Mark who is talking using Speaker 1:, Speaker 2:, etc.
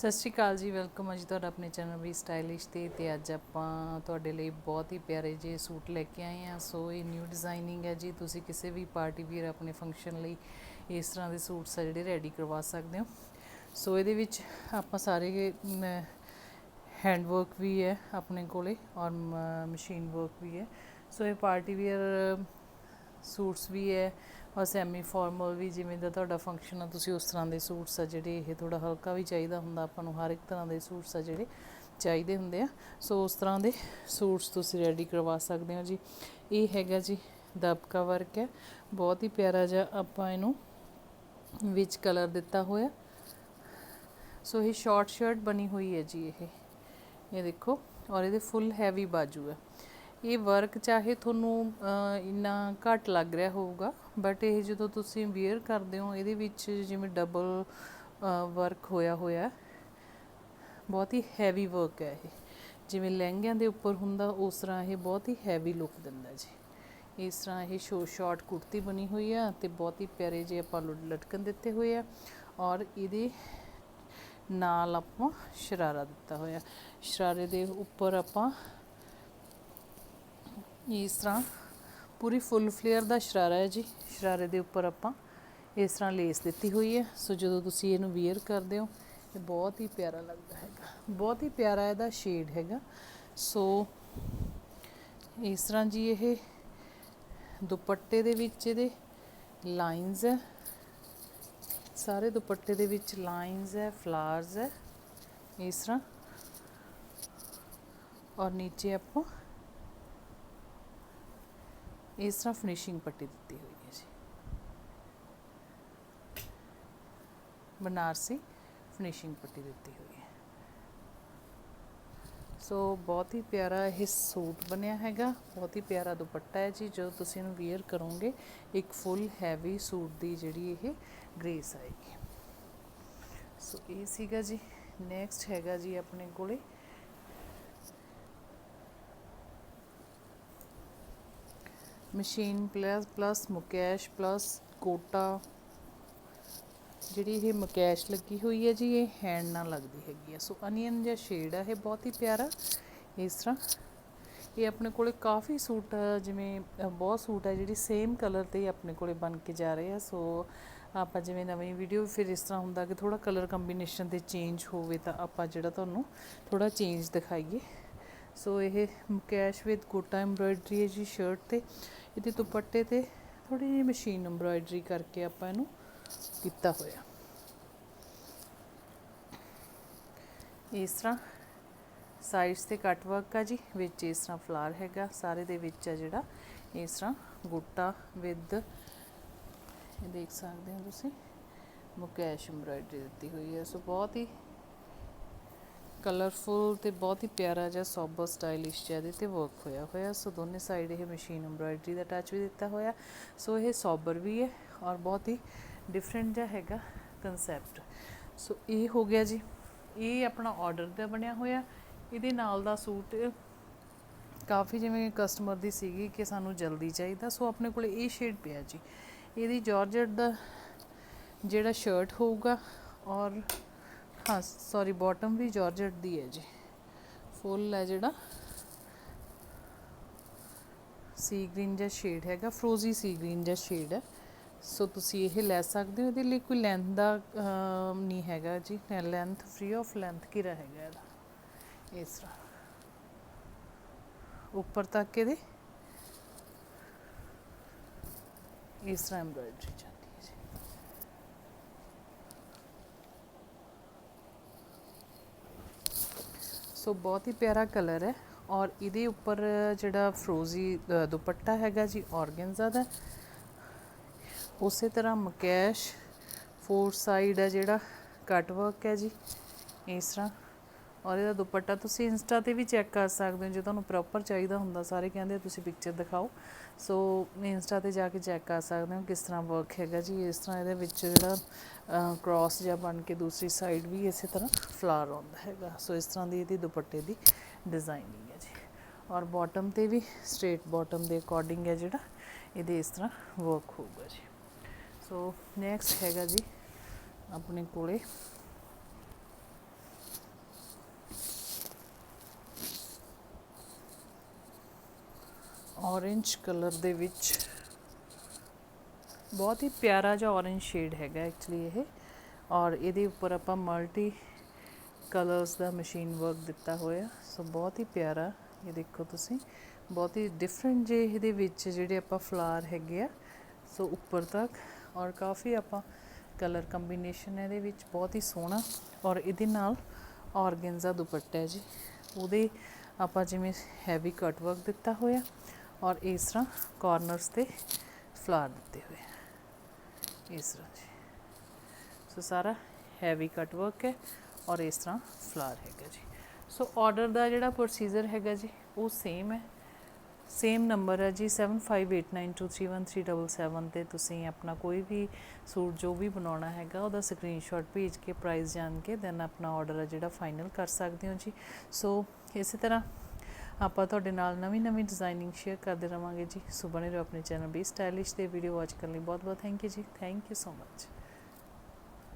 Speaker 1: ਸਤਿ ਸ਼੍ਰੀ ਅਕਾਲ ਜੀ ਵੈਲਕਮ ਹੈ ਜੀ ਤੁਹਾਡਾ ਆਪਣੇ ਚੈਨਲ ਵੀ ਸਟਾਈਲਿਸ਼ ਤੇ ਤੇ ਅੱਜ ਆਪਾਂ ਤੁਹਾਡੇ ਲਈ ਬਹੁਤ ਹੀ ਪਿਆਰੇ ਜਿਹੇ ਸੂਟ ਲੈ ਕੇ ਆਏ ਆ ਸੋ ਇਹ ਨਿਊ ਡਿਜ਼ਾਈਨਿੰਗ ਹੈ ਜੀ, ਤੁਸੀਂ ਕਿਸੇ ਵੀ ਪਾਰਟੀ ਵੀਅਰ ਆਪਣੇ ਫੰਕਸ਼ਨ ਲਈ ਇਸ ਤਰ੍ਹਾਂ ਦੇ ਸੂਟਸ ਆ ਜਿਹੜੇ ਰੈਡੀ ਕਰਵਾ ਸਕਦੇ ਹੋ। ਸੋ ਇਹਦੇ ਵਿੱਚ ਆਪਾਂ ਸਾਰੇ ਹੈਂਡ ਵਰਕ ਵੀ ਹੈ ਆਪਣੇ ਕੋਲੇ ਔਰ ਮਸ਼ੀਨ ਵਰਕ ਵੀ ਹੈ। ਸੋ ਇਹ ਪਾਰਟੀ ਵੀਅਰ ਸੂਟਸ ਵੀ ਹੈ। ਔਰ ਸੈਮੀ ਫਾਰਮਲ ਵੀ ਜਿਵੇਂ ਦਾ ਤੁਹਾਡਾ ਫੰਕਸ਼ਨ ਆ, ਤੁਸੀਂ ਉਸ ਤਰ੍ਹਾਂ ਦੇ ਸੂਟਸ ਆ ਜਿਹੜੇ ਇਹ ਥੋੜਾ ਹਲਕਾ ਵੀ ਚਾਹੀਦਾ ਹੁੰਦਾ, ਆਪਾਂ ਨੂੰ ਹਰ ਇੱਕ ਤਰ੍ਹਾਂ ਦੇ ਸੂਟਸ ਆ ਜਿਹੜੇ ਚਾਹੀਦੇ ਹੁੰਦੇ ਆ। ਸੋ ਉਸ ਤਰ੍ਹਾਂ ਦੇ ਸੂਟਸ ਤੁਸੀਂ ਰੈਡੀ ਕਰਵਾ ਸਕਦੇ ਹੋ ਜੀ। ਇਹ ਹੈਗਾ ਜੀ ਦਬਕਾ ਵਰਕ ਹੈ। ਬਹੁਤ ਹੀ ਪਿਆਰਾ ਜਿਹਾ ਆਪਾਂ ਇਹਨੂੰ ਵਿੱਚ ਕਲਰ ਦਿੱਤਾ ਹੋਇਆ। ਸੋ ਇਹ ਸ਼ਾਰਟ ਸ਼ਰਟ ਬਣੀ ਹੋਈ ਹੈ ਜੀ ਇਹ। ਇਹ ਦੇਖੋ ਔਰ ਇਹਦੇ ਫੁੱਲ ਹੈਵੀ ਬਾਜੂ ਹੈ। ਇਹ ਵਰਕ ਚਾਹੇ ਤੁਹਾਨੂੰ ਇੰਨਾ ਘੱਟ ਲੱਗ ਰਿਹਾ ਹੋਊਗਾ ਬਟ ਇਹ ਜਦੋਂ ਤੁਸੀਂ ਵੇਅਰ ਕਰਦੇ ਹੋ, ਇਹਦੇ ਵਿੱਚ ਜਿਵੇਂ ਡਬਲ ਵਰਕ ਹੋਇਆ ਹੋਇਆ, ਬਹੁਤ ਹੀ ਹੈਵੀ ਵਰਕ ਹੈ ਇਹ। ਜਿਵੇਂ ਲਹਿੰਗਿਆਂ ਦੇ ਉੱਪਰ ਹੁੰਦਾ, ਉਸ ਤਰ੍ਹਾਂ ਇਹ ਬਹੁਤ ਹੀ ਹੈਵੀ ਲੁੱਕ ਦਿੰਦਾ ਜੀ। ਇਸ ਤਰ੍ਹਾਂ ਇਹ ਸ਼ੋ ਸ਼ਾਰਟ ਕੁੜਤੀ ਬਣੀ ਹੋਈ ਆ ਤੇ ਬਹੁਤ ਹੀ ਪਿਆਰੇ ਜੇ ਆਪਾਂ ਲਟਕਣ ਦਿੱਤੇ ਹੋਏ ਆ ਔਰ ਇਹਦੇ ਨਾਲ ਆਪਾਂ ਸ਼ਰਾਰਾ ਦਿੱਤਾ ਹੋਇਆ। ਸ਼ਰਾਰੇ ਦੇ ਉੱਪਰ ਆਪਾਂ ਇਸ ਤਰ੍ਹਾਂ ਪੂਰੀ ਫੁੱਲ ਫਲੇਅਰ ਦਾ ਸ਼ਰਾਰਾ ਹੈ ਜੀ। ਸ਼ਰਾਰੇ ਦੇ ਉੱਪਰ ਆਪਾਂ ਇਸ ਤਰ੍ਹਾਂ ਲੇਸ ਦਿੱਤੀ ਹੋਈ ਹੈ। ਸੋ ਜਦੋਂ ਤੁਸੀਂ ਇਹਨੂੰ ਵੇਅਰ ਕਰਦੇ ਹੋ, ਇਹ ਬਹੁਤ ਹੀ ਪਿਆਰਾ ਲੱਗਦਾ ਹੈਗਾ। ਬਹੁਤ ਹੀ ਪਿਆਰਾ ਇਹਦਾ ਸ਼ੇਡ ਹੈਗਾ। ਸੋ ਇਸ ਤਰ੍ਹਾਂ ਜੀ ਇਹ ਦੁਪੱਟੇ ਦੇ ਵਿੱਚ ਇਹਦੇ ਲਾਈਨਸ ਹੈ। ਸਾਰੇ ਦੁਪੱਟੇ ਦੇ ਵਿੱਚ ਲਾਈਨਸ ਹੈ ਫਲਾਰਸ ਹੈ। ਇਸ ਤਰ੍ਹਾਂ ਔਰ ਨੀਚੇ ਆਪਾਂ ਇਸ ਤਰ੍ਹਾਂ ਫਿਨਿਸ਼ਿੰਗ ਪੱਟੀ ਦਿੱਤੀ ਹੋਈ ਹੈ ਜੀ। ਬਨਾਰਸੀ ਫਿਨਿਸ਼ਿੰਗ ਪੱਟੀ ਦਿੱਤੀ ਹੋਈ ਹੈ। ਸੋ ਬਹੁਤ ਹੀ ਪਿਆਰਾ ਇਹ ਸੂਟ ਬਣਿਆ ਹੈਗਾ। ਬਹੁਤ ਹੀ ਪਿਆਰਾ ਦੁਪੱਟਾ ਹੈ ਜੀ। ਜਦੋਂ ਤੁਸੀਂ ਇਹਨੂੰ ਵੇਅਰ ਕਰੋਗੇ, ਇੱਕ ਫੁੱਲ ਹੈਵੀ ਸੂਟ ਦੀ ਜਿਹੜੀ ਇਹ ਗ੍ਰੇਸ ਆਏਗੀ। ਸੋ ਇਹ ਸੀਗਾ ਜੀ। ਨੈਕਸਟ ਹੈਗਾ ਜੀ ਆਪਣੇ ਕੋਲੇ ਮਸ਼ੀਨ ਪਲੱਸ ਪਲੱਸ ਮੁਕੈਸ਼, ਪਲੱਸ ਕੋਟਾ। ਜਿਹੜੀ ਇਹ ਮੁਕੈਸ਼ ਲੱਗੀ ਹੋਈ ਹੈ ਜੀ, ਇਹ ਹੈਂਡ ਨਾਲ ਲੱਗਦੀ ਹੈਗੀ ਆ। ਸੋ ਅਨੀਅਨ ਜਿਹਾ ਸ਼ੇਡ ਹੈ ਇਹ ਬਹੁਤ ਹੀ ਪਿਆਰਾ ਇਸ ਤਰ੍ਹਾਂ। ਇਹ ਆਪਣੇ ਕੋਲੇ ਕਾਫੀ ਸੂਟ, ਜਿਵੇਂ ਬਹੁਤ ਸੂਟ ਹੈ ਜਿਹੜੀ ਸੇਮ ਕਲਰ ਤੇ ਆਪਣੇ ਕੋਲੇ ਬਣ ਕੇ ਜਾ ਰਹੇ ਆ। ਸੋ ਆਪਾਂ ਜਿਵੇਂ ਨਵੀਂ ਵੀਡੀਓ ਫਿਰ ਇਸ ਤਰ੍ਹਾਂ ਹੁੰਦਾ ਕਿ ਥੋੜਾ ਕਲਰ ਕੰਬੀਨੇਸ਼ਨ ਤੇ ਚੇਂਜ ਹੋਵੇ ਤਾਂ ਆਪਾਂ ਜਿਹੜਾ ਤੁਹਾਨੂੰ ਥੋੜਾ ਚੇਂਜ ਦਿਖਾਈਏ। ਸੋ ਇਹ ਮੁਕੈਸ਼ ਵਿਦ ਕੋਟਾ ਐਮਬ੍ਰਾਇਡਰੀ ਹੈ ਜੀ ਸ਼ਰਟ ਤੇ। ਇਹਦੇ ਦੁਪੱਟੇ ਤੇ ਥੋੜੀ ਜਿਹੀ ਮਸ਼ੀਨ ਐਮਬ੍ਰਾਇਡਰੀ ਕਰਕੇ ਆਪਾਂ ਇਹਨੂੰ ਕੀਤਾ ਹੋਇਆ। ਇਸ ਤਰ੍ਹਾਂ ਸਾਈਡਸ ਤੇ ਕੱਟ ਵਰਕ ਆ ਜੀ, ਵਿੱਚ ਇਸ ਤਰ੍ਹਾਂ ਫਲਾਰ ਹੈਗਾ, ਸਾਰੇ ਦੇ ਵਿੱਚ ਆ ਜਿਹੜਾ ਇਸ ਤਰ੍ਹਾਂ ਗੋਟਾ ਵਿਦ ਇਹ ਦੇਖ ਸਕਦੇ ਹੋ ਤੁਸੀਂ, ਮੁਕੈਸ਼ ਐਮਬ੍ਰਾਇਡਰੀ ਦਿੱਤੀ ਹੋਈ ਹੈ। ਸੋ ਬਹੁਤ ਹੀ ਕਲਰਫੁਲ ਤੇ ਬਹੁਤ ਹੀ ਪਿਆਰਾ ਜਿਹਾ ਸੋਬਰ ਸਟਾਈਲਿਸ਼ ਜਿਹਾ ਇਹਦੇ ਤੇ ਵਰਕ ਹੋਇਆ ਹੋਇਆ। ਸੋ ਦੋਨੇ ਸਾਈਡ ਇਹ ਮਸ਼ੀਨ ਐਮਬ੍ਰਾਇਡਰੀ ਦਾ ਟੱਚ ਵੀ ਦਿੱਤਾ ਹੋਇਆ। ਸੋ ਇਹ ਸੋਬਰ ਵੀ ਹੈ ਔਰ ਬਹੁਤ ਹੀ ਡਿਫਰੈਂਟ ਜਿਹਾ ਹੈਗਾ ਕਨਸੈਪਟ ਸੋ ਇਹ ਹੋ ਗਿਆ ਜੀ। ਇਹ ਆਪਣਾ ਆਰਡਰ ਦਾ ਬਣਿਆ ਹੋਇਆ। ਇਹਦੇ ਨਾਲ ਦਾ ਸੂਟ ਕਾਫੀ ਜਿਵੇਂ ਕਸਟਮਰ ਦੀ ਸੀਗੀ ਕਿ ਸਾਨੂੰ ਜਲਦੀ ਚਾਹੀਦਾ। ਸੋ ਆਪਣੇ ਕੋਲ ਇਹ ਸ਼ੇਡ ਪਿਆ ਜੀ। ਇਹਦੀ ਜਾਰਜਟ ਦਾ ਜਿਹੜਾ ਸ਼ਰਟ ਹੋਊਗਾ ਔਰ ਹਾਂ ਸੌਰੀ ਬਾਟਮ ਵੀ ਜਾਰਜਟ ਦੀ ਹੈ ਜੀ। ਫੁੱਲ ਹੈ ਜਿਹੜਾ। ਸੀ ਗ੍ਰੀਨ ਜਿਹਾ ਸ਼ੇਡ ਹੈਗਾ ਫਰੋਜ਼ੀ ਸੀ ਗ੍ਰੀਨ ਜਿਹਾ ਸ਼ੇਡ ਹੈ। ਸੋ ਤੁਸੀਂ ਇਹ ਲੈ ਸਕਦੇ ਹੋ। ਇਹਦੇ ਲਈ ਕੋਈ ਲੈਂਥ ਦਾ ਨਹੀਂ ਹੈਗਾ ਜੀ। ਲੈਂਥ ਫ੍ਰੀ ਆਫ ਲੈਂਥ ਕੀ ਹੈਗਾ ਇਹਦਾ। ਇਸ ਤਰ੍ਹਾਂ। ਉੱਪਰ ਤੱਕ ਇਹਦੇ। ਇਸ ਤਰ੍ਹਾਂ ਐਮਬ੍ਰਾਇਡਰੀ ਜਾਂਦੀ ਹੈ ਜੀ ਸੋ ਬਹੁਤ ਹੀ ਪਿਆਰਾ ਕਲਰ ਹੈ ਔਰ ਇਹਦੇ ਉੱਪਰ ਜਿਹੜਾ ਫਰੋਜ਼ੀ ਦੁਪੱਟਾ ਹੈਗਾ ਜੀ ਔਰਗੈਂਜ਼ਾ ਦਾ, ਉਸੇ ਤਰ੍ਹਾਂ ਮਕੈਸ਼ ਫੋਰ ਸਾਈਡ ਹੈ ਜਿਹੜਾ ਕੱਟ ਵਰਕ ਹੈ ਜੀ, ਇਸ ਤਰ੍ਹਾਂ। ਔਰ ਇਹਦਾ ਦੁਪੱਟਾ ਤੁਸੀਂ ਇੰਸਟਾ ਤੇ ਵੀ ਚੈੱਕ ਕਰ ਸਕਦੇ ਹੋ, ਜੇ ਤੁਹਾਨੂੰ ਪ੍ਰੋਪਰ ਚਾਹੀਦਾ ਹੁੰਦਾ, ਸਾਰੇ ਕਹਿੰਦੇ ਤੁਸੀਂ ਪਿਕਚਰ ਦਿਖਾਓ। ਸੋ ਇੰਸਟਾ ਤੇ ਜਾ ਕੇ ਚੈੱਕ ਕਰ ਸਕਦੇ ਹੋ ਕਿਸ ਤਰ੍ਹਾਂ ਵਰਕ ਹੈਗਾ ਜੀ, ਇਸ ਤਰ੍ਹਾਂ ਇਹਦੇ ਵਿੱਚ ਜਿਹੜਾ ਕ੍ਰਾਸ ਜਾਂ ਬਣ ਕੇ ਦੂਸਰੀ ਸਾਈਡ ਵੀ ਇਸੇ ਤਰ੍ਹਾਂ ਫਲਾਰ ਆਉਂਦਾ ਹੈਗਾ। ਸੋ ਇਸ ਤਰ੍ਹਾਂ ਦੀ ਇਹਦੀ ਦੁਪੱਟੇ ਦੀ ਡਿਜ਼ਾਈਨਿੰਗ ਹੈ ਜੀ। ਔਰ ਬਾਟਮ ਤੇ ਵੀ ਸਟ੍ਰੇਟ ਬਾਟਮ ਦੇ ਅਕੋਰਡਿੰਗ ਹੈ ਜਿਹੜਾ, ਇਹਦੇ ਇਸ ਤਰ੍ਹਾਂ ਵਰਕ ਹੋਊਗਾ ਜੀ। ਸੋ ਨੈਕਸਟ ਹੈਗਾ ਜੀ, ਆਪਣੇ ਕੋਲੇ orange ਕਲਰ ਦੇ ਵਿੱਚ ਬਹੁਤ ਹੀ ਪਿਆਰਾ ਜਿਹਾ orange ਸ਼ੇਡ ਹੈਗਾ ਐਕਚੁਅਲੀ ਇਹ ਔਰ ਇਹਦੇ ਉੱਪਰ ਆਪਾਂ ਮਲਟੀ ਕਲਰਸ ਦਾ ਮਸ਼ੀਨ ਵਰਕ ਦਿੱਤਾ ਹੋਇਆ, ਸੋ ਬਹੁਤ ਹੀ ਪਿਆਰਾ, ਇਹ ਦੇਖੋ ਤੁਸੀਂ, ਬਹੁਤ ਹੀ ਡਿਫਰੈਂਟ ਜੇ ਇਹਦੇ ਵਿੱਚ ਜਿਹੜੇ ਆਪਾਂ ਫਲਾਰ ਹੈਗੇ ਆ, ਸੋ ਉੱਪਰ ਤੱਕ, ਔਰ ਕਾਫੀ ਆਪਾਂ ਕਲਰ ਕੰਬੀਨੇਸ਼ਨ ਇਹਦੇ ਵਿੱਚ, ਬਹੁਤ ਹੀ ਸੋਹਣਾ, ਔਰ ਇਹਦੇ ਨਾਲ ਔਰਗੈਂਜ਼ਾ ਦੁਪੱਟਾ ਹੈ ਜੀ, ਉਹਦੇ ਆਪਾਂ ਜਿਵੇਂ ਹੈਵੀ ਕਟ ਵਰਕ ਦਿੱਤਾ ਹੋਇਆ ਔਰ ਇਸ ਤਰ੍ਹਾਂ ਕਾਰਨਰਸ ਤੇ ਫਲਾਰ ਦਿੱਤੇ ਹੋਏ ਇਸ ਤਰ੍ਹਾਂ ਜੀ। ਸੋ ਸਾਰਾ ਹੈਵੀ ਕਟ ਵਰਕ ਹੈ ਔਰ ਇਸ ਤਰ੍ਹਾਂ ਫਲਾਰ ਹੈਗਾ ਜੀ। ਸੋ ਆਰਡਰ ਦਾ ਜਿਹੜਾ ਪ੍ਰੋਸੀਜਰ ਹੈਗਾ ਜੀ, ਉਹ ਸੇਮ ਹੈ। ਸੇਮ ਨੰਬਰ ਹੈ ਜੀ 7589231377 ਤੇ ਤੁਸੀਂ ਆਪਣਾ ਕੋਈ ਵੀ ਸੂਟ ਜੋ ਵੀ ਬਣਾਉਣਾ ਹੈਗਾ, ਉਹਦਾ ਸਕਰੀਨਸ਼ਾਟ ਭੇਜ ਕੇ ਪ੍ਰਾਈਸ ਜਾਣ ਕੇ ਦੈਨ ਆਪਣਾ ਆਰਡਰ ਹੈ ਜਿਹੜਾ ਫਾਈਨਲ ਕਰ ਸਕਦੇ ਹੋ ਜੀ। ਸੋ ਇਸੇ ਤਰ੍ਹਾਂ ਆਪਾਂ ਤੁਹਾਡੇ ਨਾਲ ਨਵੀਂ ਨਵੀਂ ਡਿਜ਼ਾਈਨਿੰਗ ਸ਼ੇਅਰ ਕਰਦੇ ਰਵਾਂਗੇ ਜੀ। ਸੋ ਬਣੇ ਰਹੋ ਆਪਣੇ ਚੈਨਲ ਵੀ ਸਟਾਈਲਿਸ਼ ਦੇ ਵੀਡੀਓ ਵਾਚ ਕਰਨ ਲਈ ਬਹੁਤ ਬਹੁਤ ਥੈਂਕ ਯੂ ਜੀ। Thank you so much